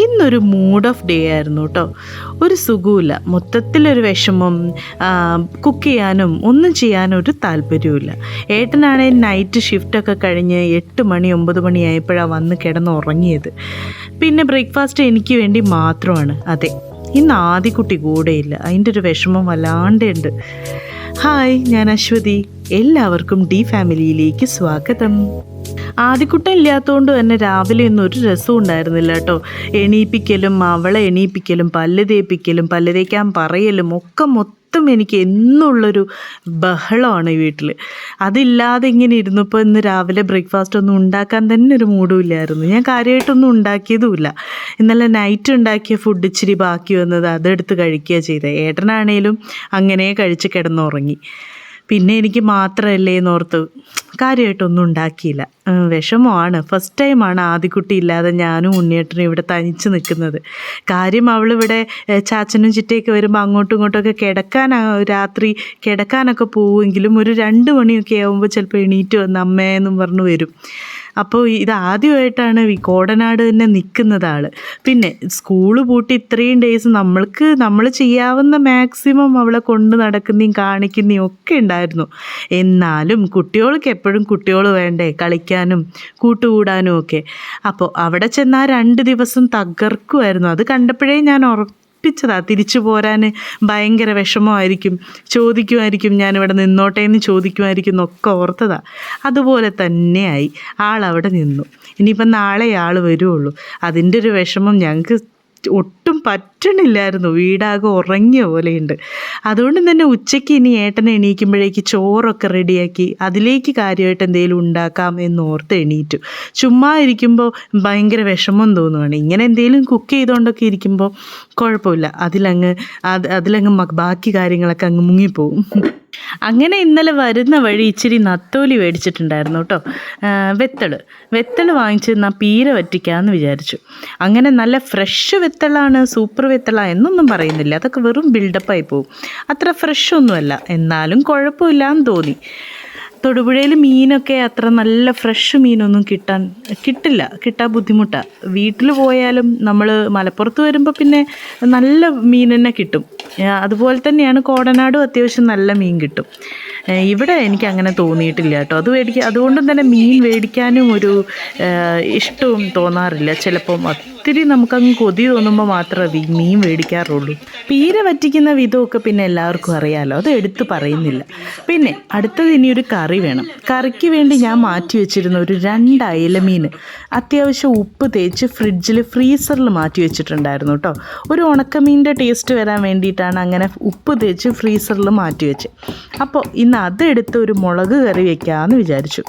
ഇന്നൊരു mood off day ആയിരുന്നു കേട്ടോ ഒരു സുഖമില്ല മൊത്തത്തിലൊരു വിഷമം കുക്ക് ചെയ്യാനും ഒന്നും ചെയ്യാനും ഒരു താല്പര്യമില്ല ഏട്ടനാണെങ്കിൽ നൈറ്റ് ഷിഫ്റ്റൊക്കെ കഴിഞ്ഞ് എട്ട് മണി ഒമ്പത് മണിയായപ്പോഴാണ് വന്ന് കിടന്ന് ഉറങ്ങിയത്. പിന്നെ ബ്രേക്ക്ഫാസ്റ്റ് എനിക്ക് വേണ്ടി മാത്രമാണ്. അതെ ഇന്ന് ആദ്യക്കുട്ടി കൂടെയില്ല. അതിന്റെ ഒരു വിഷമം വല്ലാണ്ടുണ്ട് ഹായ് ഞാൻ അശ്വതി. എല്ലാവർക്കും ഡി ഫാമിലിയിലേക്ക് സ്വാഗതം. ആദ്യക്കുട്ടൻ ഇല്ലാത്തതുകൊണ്ട് തന്നെ രാവിലെ ഒന്നും ഒരു രസവും ഉണ്ടായിരുന്നില്ല കേട്ടോ. എണീപ്പിക്കലും അവളെ എണീപ്പിക്കലും പല്ല് തേപ്പിക്കലും പല്ല് തേക്കാൻ പറയലും ഒക്കെ മൊത്തം എനിക്ക് എന്നുള്ളൊരു ബഹളമാണ് ഈ വീട്ടിൽ അതില്ലാതെ ഇങ്ങനെ ഇരുന്നപ്പോൾ ഇന്ന് രാവിലെ ബ്രേക്ക്ഫാസ്റ്റ് ഒന്നും ഉണ്ടാക്കാൻ തന്നെ ഒരു മൂഡും ഇല്ലായിരുന്നു. ഞാൻ കാര്യമായിട്ടൊന്നും ഉണ്ടാക്കിയതുമില്ല. ഇന്നലെ നൈറ്റ് ഉണ്ടാക്കിയ ഫുഡ് ഇച്ചിരി ബാക്കി വന്നത് അതെടുത്ത് കഴിക്കുക ചെയ്തത് ഏട്ടനാണേലും അങ്ങനെ കഴിച്ച് കിടന്നുറങ്ങി. പിന്നെ എനിക്ക് മാത്രമല്ലേ എന്നോർത്ത് കാര്യമായിട്ടൊന്നും ഉണ്ടാക്കിയില്ല. വിഷമമാണ്. ഫസ്റ്റ് ടൈമാണ് ആദ്യക്കുട്ടി ഇല്ലാതെ ഞാനും ഉണ്ണിയേട്ടനും ഇവിടെ തനിച്ച് നിൽക്കുന്നത്. കാര്യം അവളിവിടെ ചാച്ചനും ചിറ്റയൊക്കെ വരുമ്പോൾ അങ്ങോട്ടും ഇങ്ങോട്ടുമൊക്കെ കിടക്കാൻ രാത്രി കിടക്കാനൊക്കെ പോവുമെങ്കിലും ഒരു രണ്ട് മണിയൊക്കെ ആകുമ്പോൾ ചിലപ്പോൾ എണീറ്റ് വന്ന് അമ്മയെന്നും പറഞ്ഞു വരും. അപ്പോൾ ഇത് ആദ്യമായിട്ടാണ് ഈ കോടനാട് തന്നെ നിൽക്കുന്നത് ആൾ പിന്നെ സ്കൂൾ പൂട്ടി ഇത്രയും ഡേയ്സ് നമ്മൾക്ക് നമ്മൾ ചെയ്യാവുന്ന മാക്സിമം അവളെ കൊണ്ട് നടക്കുന്നതും കാണിക്കുന്നതും ഒക്കെ ഉണ്ടായിരുന്നു. എന്നാലും കുട്ടികൾക്ക് എപ്പോഴും കുട്ടികൾ വേണ്ടേ കളിക്കാനും കൂട്ടുകൂടാനും ഒക്കെ. അപ്പോൾ അവിടെ ചെന്നാൽ രണ്ട് ദിവസം തകർക്കുമായിരുന്നു അത് കണ്ടപ്പോഴേ ഞാൻ ഉറപ്പിച്ചതാ തിരിച്ചു പോരാൻ ഭയങ്കര വിഷമമായിരിക്കും. ചോദിക്കുമായിരിക്കും ഞാനിവിടെ നിന്നോട്ടെ എന്ന് ചോദിക്കുമായിരിക്കും എന്നൊക്കെ ഓർത്തതാ. അതുപോലെ തന്നെയായി. ആളവിടെ നിന്നു. ഇനിയിപ്പം നാളെ ആൾ വരുള്ളൂ. അതിന്റെ ഒരു വിഷമം ഞങ്ങൾക്ക് ഒട്ടും പറ്റണില്ലായിരുന്നു. വീടാകെ ഉറങ്ങിയ പോലെയുണ്ട്. അതുകൊണ്ട് തന്നെ ഉച്ചയ്ക്ക് ഇനി ഏട്ടൻ എണീക്കുമ്പോഴേക്ക് ചോറൊക്കെ റെഡിയാക്കി അതിലേക്ക് കാര്യമായിട്ട് എന്തെങ്കിലും ഉണ്ടാക്കാം എന്ന് ഓർത്ത് എണീറ്റു. ചുമ്മാ ഇരിക്കുമ്പോൾ ഭയങ്കര വിഷമം തോന്നുവാണ്. ഇങ്ങനെ എന്തെങ്കിലും കുക്ക് ചെയ്തുകൊണ്ടൊക്കെ ഇരിക്കുമ്പോൾ കുഴപ്പമില്ല. അതിലങ്ങ് അത് അതിലങ്ങ് ബാക്കി കാര്യങ്ങളൊക്കെ അങ്ങ് മുങ്ങിപ്പോവും. അങ്ങനെ ഇന്നലെ വരുന്ന വഴി ഇച്ചിരി നത്തോലി മേടിച്ചിട്ടുണ്ടായിരുന്നു കേട്ടോ. വെത്തൾ വെത്തൾ. വാങ്ങിച്ച് നാ പീര വറ്റിക്കാമെന്ന് വിചാരിച്ചു. അങ്ങനെ നല്ല ഫ്രഷ് വെത്തളാണ് സൂപ്പർ വെത്തള എന്നൊന്നും പറയുന്നില്ല. അതൊക്കെ വെറും ബിൽഡപ്പായി പോകും അത്ര ഫ്രഷ് ഒന്നുമല്ല. എന്നാലും കുഴപ്പമില്ലാന്ന് തോന്നി. തൊടുപുഴയിൽ മീനൊക്കെ അത്ര നല്ല ഫ്രഷ് മീനൊന്നും കിട്ടാൻ കിട്ടില്ല. കിട്ടാൻ ബുദ്ധിമുട്ടാണ് വീട്ടിൽ പോയാലും നമ്മൾ മലപ്പുറത്ത് വരുമ്പോൾ പിന്നെ നല്ല മീൻ തന്നെ കിട്ടും. അതുപോലെ തന്നെയാണ് കോടനാടും അത്യാവശ്യം നല്ല മീൻ കിട്ടും. ഇവിടെ എനിക്ക് അങ്ങനെ തോന്നിയിട്ടില്ല കേട്ടോ. അത് മേടിക്കുക അതുകൊണ്ടും തന്നെ മീൻ മേടിക്കാനും ഒരു ഇഷ്ടവും തോന്നാറില്ല. ചിലപ്പം ഒത്തിരി നമുക്കങ്ങ് കൊതി തോന്നുമ്പോൾ മാത്രമേ മീൻ മേടിക്കാറുള്ളൂ. പീര വറ്റിക്കുന്ന വിധമൊക്കെ പിന്നെ എല്ലാവർക്കും അറിയാമല്ലോ അത് എടുത്ത് പറയുന്നില്ല. പിന്നെ അടുത്തത് ഇനി ഒരു കറി വേണം. കറിക്ക് വേണ്ടി ഞാൻ മാറ്റി വെച്ചിരുന്ന ഒരു രണ്ട് അയലമീൻ അത്യാവശ്യം ഉപ്പ് തേച്ച് ഫ്രിഡ്ജിൽ ഫ്രീസറിൽ മാറ്റി വെച്ചിട്ടുണ്ടായിരുന്നു കേട്ടോ ഒരു ഉണക്കമീന്റെ ടേസ്റ്റ് വരാൻ വേണ്ടിയിട്ടാണ് അങ്ങനെ ഉപ്പ് തേച്ച് ഫ്രീസറിൽ മാറ്റി വെച്ചത് അപ്പോൾ ഇന്ന് അതെടുത്ത് ഒരു മുളക് കറി വെക്കാമെന്ന് വിചാരിച്ചു.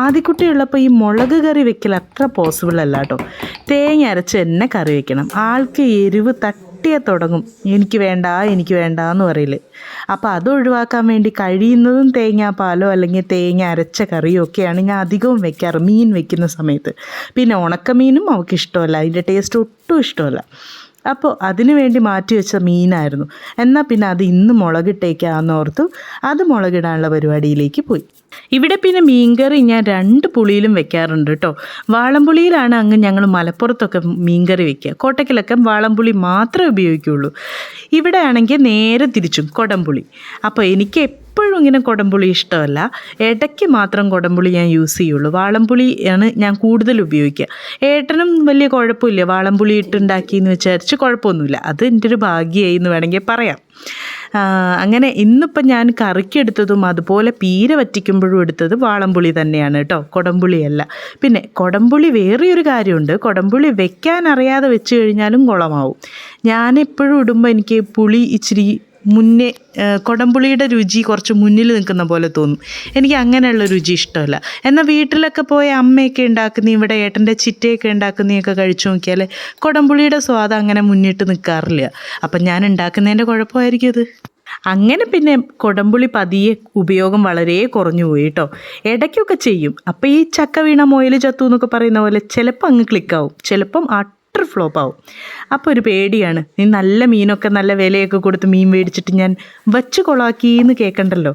ആദ്യക്കുട്ടിയുള്ളപ്പോൾ ഈ മുളക് കറി വെക്കൽ അത്ര പോസിബിൾ അല്ല കേട്ടോ തേങ്ങ അരച്ച് തന്നെ കറി വയ്ക്കണം ആൾക്ക് എരിവ് തട്ടിയെ തുടങ്ങും. എനിക്ക് വേണ്ട എനിക്ക് വേണ്ട എന്ന് പറയില്ലേ അപ്പോൾ അത് ഒഴിവാക്കാൻ വേണ്ടി കഴിയുന്നതും തേങ്ങാ പാലോ അല്ലെങ്കിൽ തേങ്ങ അരച്ച കറിയോ ഒക്കെയാണ് ഞാൻ അധികവും വെക്കാറ് മീൻ വെക്കുന്ന സമയത്ത്. പിന്നെ ഉണക്കമീനും അവൾക്ക് ഇഷ്ടമല്ല. അതിന്റെ ടേസ്റ്റ് ഒട്ടും ഇഷ്ടമല്ല. അപ്പോൾ അതിനു വേണ്ടി മാറ്റി വെച്ച മീനായിരുന്നു. എന്നാൽ പിന്നെ അത് ഇന്ന് മുളകിട്ടേക്കാന്ന് ഓർത്തു അത് മുളകിടാനുള്ള പരിപാടിയിലേക്ക് പോയി. ഇവിടെ പിന്നെ മീൻകറി ഞാൻ രണ്ട് പുളിയിലും വെക്കാറുണ്ട് കേട്ടോ. വാളംപുളിയിലാണ് അങ്ങ് ഞങ്ങൾ മലപ്പുറത്തൊക്കെ മീൻകറി വെക്കുക. കോട്ടക്കിലൊക്കെ വാളംപുളി മാത്രമേ ഉപയോഗിക്കുകയുള്ളൂ ഇവിടെ ആണെങ്കിൽ നേരെ തിരിച്ചും കൊടംപുളി. അപ്പോൾ എനിക്ക് ഇങ്ങനെ കുടംപുളി ഇഷ്ടമല്ല. ഇടയ്ക്ക് മാത്രം കുടംപുളി ഞാൻ യൂസ് ചെയ്യുള്ളൂ. വാളംപുളി ആണ് ഞാൻ കൂടുതൽ ഉപയോഗിക്കുക. ഏട്ടനും വലിയ കുഴപ്പമില്ല. വാളംപുളി ഇട്ടുണ്ടാക്കി എന്ന് വിചാരിച്ച് കുഴപ്പമൊന്നുമില്ല. അത് എന്റെ ഒരു ഭാഗ്യമായി എന്ന് വേണമെങ്കിൽ പറയാം. അങ്ങനെ ഇന്നിപ്പം ഞാൻ കറിക്കെടുത്തതും അതുപോലെ പീര വറ്റിക്കുമ്പോഴും എടുത്തത് വാളംപുളി തന്നെയാണ് കേട്ടോ. കുടംപുളിയല്ല. പിന്നെ കുടംപുളി വേറെയൊരു കാര്യമുണ്ട്. കുടംപുളി വെക്കാൻ അറിയാതെ വെച്ച് കഴിഞ്ഞാലും കുളമാവും. ഞാനെപ്പോഴും ഇടുമ്പോൾ എനിക്ക് പുളി ഇച്ചിരി മുന്നേ ആ, കൊടംപുളിയുടെ രുചി കുറച്ച് മുന്നിൽ നിൽക്കുന്ന പോലെ തോന്നും. എനിക്ക് അങ്ങനെയുള്ള രുചി ഇഷ്ടമല്ല. എന്നാൽ വീട്ടിലൊക്കെ പോയി അമ്മയൊക്കെ ഉണ്ടാക്കുന്ന ഇവിടെ ഏട്ടന്റെ ചിറ്റയൊക്കെ ഉണ്ടാക്കുന്നതൊക്കെ കഴിച്ചു നോക്കിയാൽ കൊടംപുളിയുടെ സ്വാദ് അങ്ങനെ മുന്നിട്ട് നിൽക്കാറില്ല. അപ്പം ഞാൻ ഉണ്ടാക്കുന്നതിന്റെ കുഴപ്പമായിരിക്കും അത്. അങ്ങനെ പിന്നെ കൊടംപുളി പതിയെ ഉപയോഗം വളരെ കുറഞ്ഞു പോയി കേട്ടോ. ഇടയ്ക്കൊക്കെ ചെയ്യും. അപ്പോൾ ഈ ചക്ക വീണ മൊയിൽ ചത്തു എന്നൊക്കെ പറയുന്ന പോലെ ചിലപ്പോൾ അങ്ങ് ക്ലിക്കാവും ചിലപ്പം അട്ടർ ഫ്ലോപ്പ് ആവും. അപ്പോൾ ഒരു പേടിയാണ്. നീ നല്ല മീനൊക്കെ നല്ല വിലയൊക്കെ കൊടുത്ത് മീൻ മേടിച്ചിട്ട് ഞാൻ വച്ച് കൊളാക്കി എന്ന് കേൾക്കണ്ടല്ലോ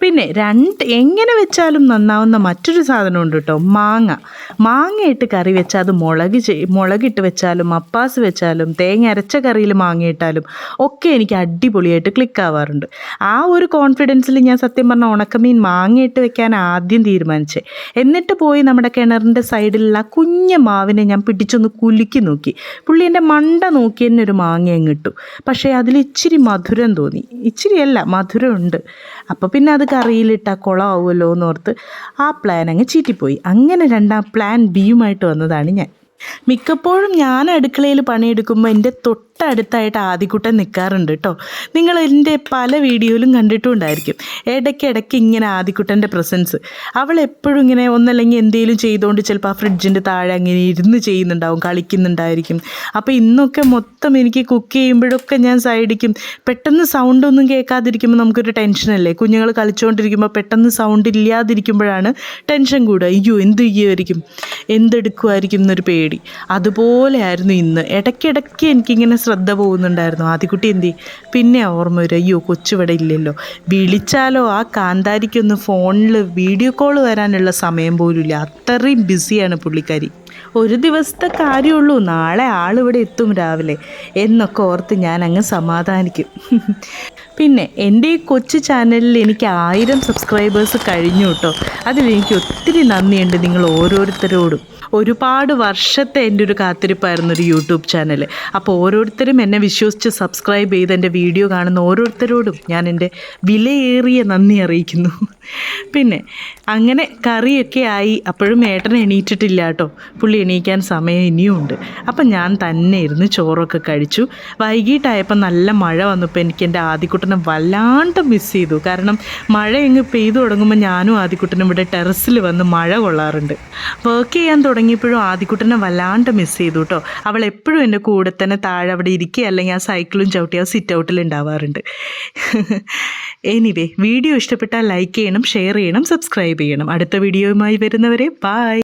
പിന്നെ രണ്ട് എങ്ങനെ വെച്ചാലും നന്നാവുന്ന മറ്റൊരു സാധനമുണ്ട് കേട്ടോ മാങ്ങ. മാങ്ങയിട്ട് കറി വെച്ചാൽ അത് മുളക് മുളകിട്ട് വെച്ചാലും അപ്പാസ് വെച്ചാലും തേങ്ങ അരച്ച കറിയിൽ മാങ്ങയിട്ടാലും ഒക്കെ എനിക്ക് അടിപൊളിയായിട്ട് ക്ലിക്ക് ആവാറുണ്ട്. ആ ഒരു കോൺഫിഡൻസിൽ ഞാൻ സത്യം പറഞ്ഞ ഉണക്കമീൻ മാങ്ങയിട്ട് വെക്കാൻ ആദ്യം തീരുമാനിച്ചേ. എന്നിട്ട് പോയി നമ്മുടെ കിണറിന്റെ സൈഡിലുള്ള കുഞ്ഞ മാവിനെ ഞാൻ പിടിച്ചൊന്ന് കുലുക്കി നോക്കി. പുള്ളി എന്റെ മണ്ട നോക്കി തന്നെ ഒരു മാങ്ങ അങ്ങ് ഇട്ടു. പക്ഷേ അതിൽ ഇച്ചിരി മധുരം തോന്നി. ഇച്ചിരിയല്ല മധുരമുണ്ട്. അപ്പോൾ പിന്നെ അത് കറിയിലിട്ടാൽ കുളമാവുമല്ലോ എന്നോർത്ത് ആ പ്ലാൻ അങ്ങ് ചീറ്റിപ്പോയി. അങ്ങനെ രണ്ടാം പ്ലാൻ ബിയുമായിട്ട് വന്നതാണ് ഞാൻ. മിക്കപ്പോഴും ഞാൻ അടുക്കളയിൽ പണിയെടുക്കുമ്പോൾ എന്റെ തൊട്ടടുത്തായിട്ട് ആദ്യക്കൂട്ടം നിൽക്കാറുണ്ട് കേട്ടോ നിങ്ങൾ എന്റെ പല വീഡിയോയിലും കണ്ടിട്ടുണ്ടായിരിക്കും. ഇടയ്ക്കിടയ്ക്ക് ഇങ്ങനെ ആദ്യക്കുട്ടന്റെ പ്രസൻസ്. അവൾ എപ്പോഴും ഇങ്ങനെ ഒന്നല്ലെങ്കിൽ എന്തെങ്കിലും ചെയ്തുകൊണ്ട് ചിലപ്പോൾ ആ ഫ്രിഡ്ജിന്റെ താഴെ അങ്ങനെ ഇരുന്ന് ചെയ്യുന്നുണ്ടാവും കളിക്കുന്നുണ്ടായിരിക്കും. അപ്പോൾ ഇന്നൊക്കെ മൊത്തം എനിക്ക് കുക്ക് ചെയ്യുമ്പോഴൊക്കെ ഞാൻ സൈഡിക്കും. പെട്ടെന്ന് സൗണ്ട് ഒന്നും കേൾക്കാതിരിക്കുമ്പോൾ നമുക്കൊരു ടെൻഷനല്ലേ കുഞ്ഞുങ്ങൾ കളിച്ചുകൊണ്ടിരിക്കുമ്പോൾ പെട്ടെന്ന് സൗണ്ട് ഇല്ലാതിരിക്കുമ്പോഴാണ് ടെൻഷൻ കൂടുക. അയ്യോ എന്ത് ചെയ്യുമായിരിക്കും എന്തെടുക്കുമായിരിക്കും എന്നൊരു പേടി. അതുപോലെയായിരുന്നു ഇന്ന്. ഇടയ്ക്കിടയ്ക്ക് എനിക്കിങ്ങനെ ശ്രദ്ധ പോകുന്നുണ്ടായിരുന്നു. ആദ്യക്കുട്ടി എന്തി പിന്നെ ഓർമ്മ വരും. അയ്യോ കൊച്ചുവിടെ ഇല്ലല്ലോ. വിളിച്ചാലോ ആ കാന്താരിക്കൊന്ന് ഫോണിൽ വീഡിയോ കോൾ വരാനുള്ള സമയം പോലുമില്ല. അത്രയും ബിസിയാണ് പുള്ളിക്കാരി. ഒരു ദിവസത്തെ കാര്യമുള്ളൂ. നാളെ ആളിവിടെ എത്തും രാവിലെ. എന്നൊക്കെ ഓർത്ത് ഞാൻ അങ്ങ് സമാധാനിക്കും. പിന്നെ എന്റെ ഈ കൊച്ചു ചാനലിൽ എനിക്ക് ആയിരം സബ്സ്ക്രൈബേഴ്സ് കഴിഞ്ഞു കേട്ടോ അതിലെനിക്ക് ഒത്തിരി നന്ദിയുണ്ട് നിങ്ങൾ ഓരോരുത്തരോടും. ഒരുപാട് വർഷത്തെ എന്റെ ഒരു കാത്തിരിപ്പായിരുന്നു ഒരു യൂട്യൂബ് ചാനൽ അപ്പോൾ ഓരോരുത്തരും എന്നെ വിശ്വസിച്ച് സബ്സ്ക്രൈബ് ചെയ്ത് എന്റെ വീഡിയോ കാണുന്ന ഓരോരുത്തരോടും ഞാൻ എന്റെ വിലയേറിയ നന്ദി അറിയിക്കുന്നു. പിന്നെ അങ്ങനെ കറിയൊക്കെ ആയി. അപ്പോഴും ഏട്ടൻ എണീറ്റിട്ടില്ല കേട്ടോ പുള്ളി എണീക്കാൻ സമയം ഇനിയുമുണ്ട് അപ്പം ഞാൻ തന്നെ ഇരുന്ന് ചോറൊക്കെ കഴിച്ചു. വൈകിട്ടായപ്പോൾ നല്ല മഴ വന്നപ്പോൾ എനിക്ക് എന്റെ ആദ്യക്കുട്ടനെ വല്ലാണ്ട് മിസ് ചെയ്തു. കാരണം മഴ എങ്ങ് പെയ്തു തുടങ്ങുമ്പോൾ ഞാനും ആദിക്കുട്ടനും ഇവിടെ ടെറസിൽ വന്ന് മഴ കൊള്ളാറുണ്ട്. വർക്ക് ചെയ്യാൻ തുടങ്ങിയപ്പോഴും ആദിക്കുട്ടനെ വല്ലാണ്ട് മിസ് ചെയ്തു കേട്ടോ അവൾ എപ്പോഴും എന്റെ കൂടെ തന്നെ താഴെ അവിടെ ഇരിക്കുക അല്ലെങ്കിൽ ആ സൈക്കിളും ചവിട്ടി ആ സിറ്റ് ഔട്ടിൽ ഉണ്ടാവാറുണ്ട് എനിവേ വീഡിയോ ഇഷ്ടപ്പെട്ടാൽ ലൈക്ക് ചെയ്യണം ഷെയർ ചെയ്യണം സബ്സ്ക്രൈബ് ചെയ്യണം. അടുത്ത വീഡിയോയുമായി വരുന്നവരെ ബായ്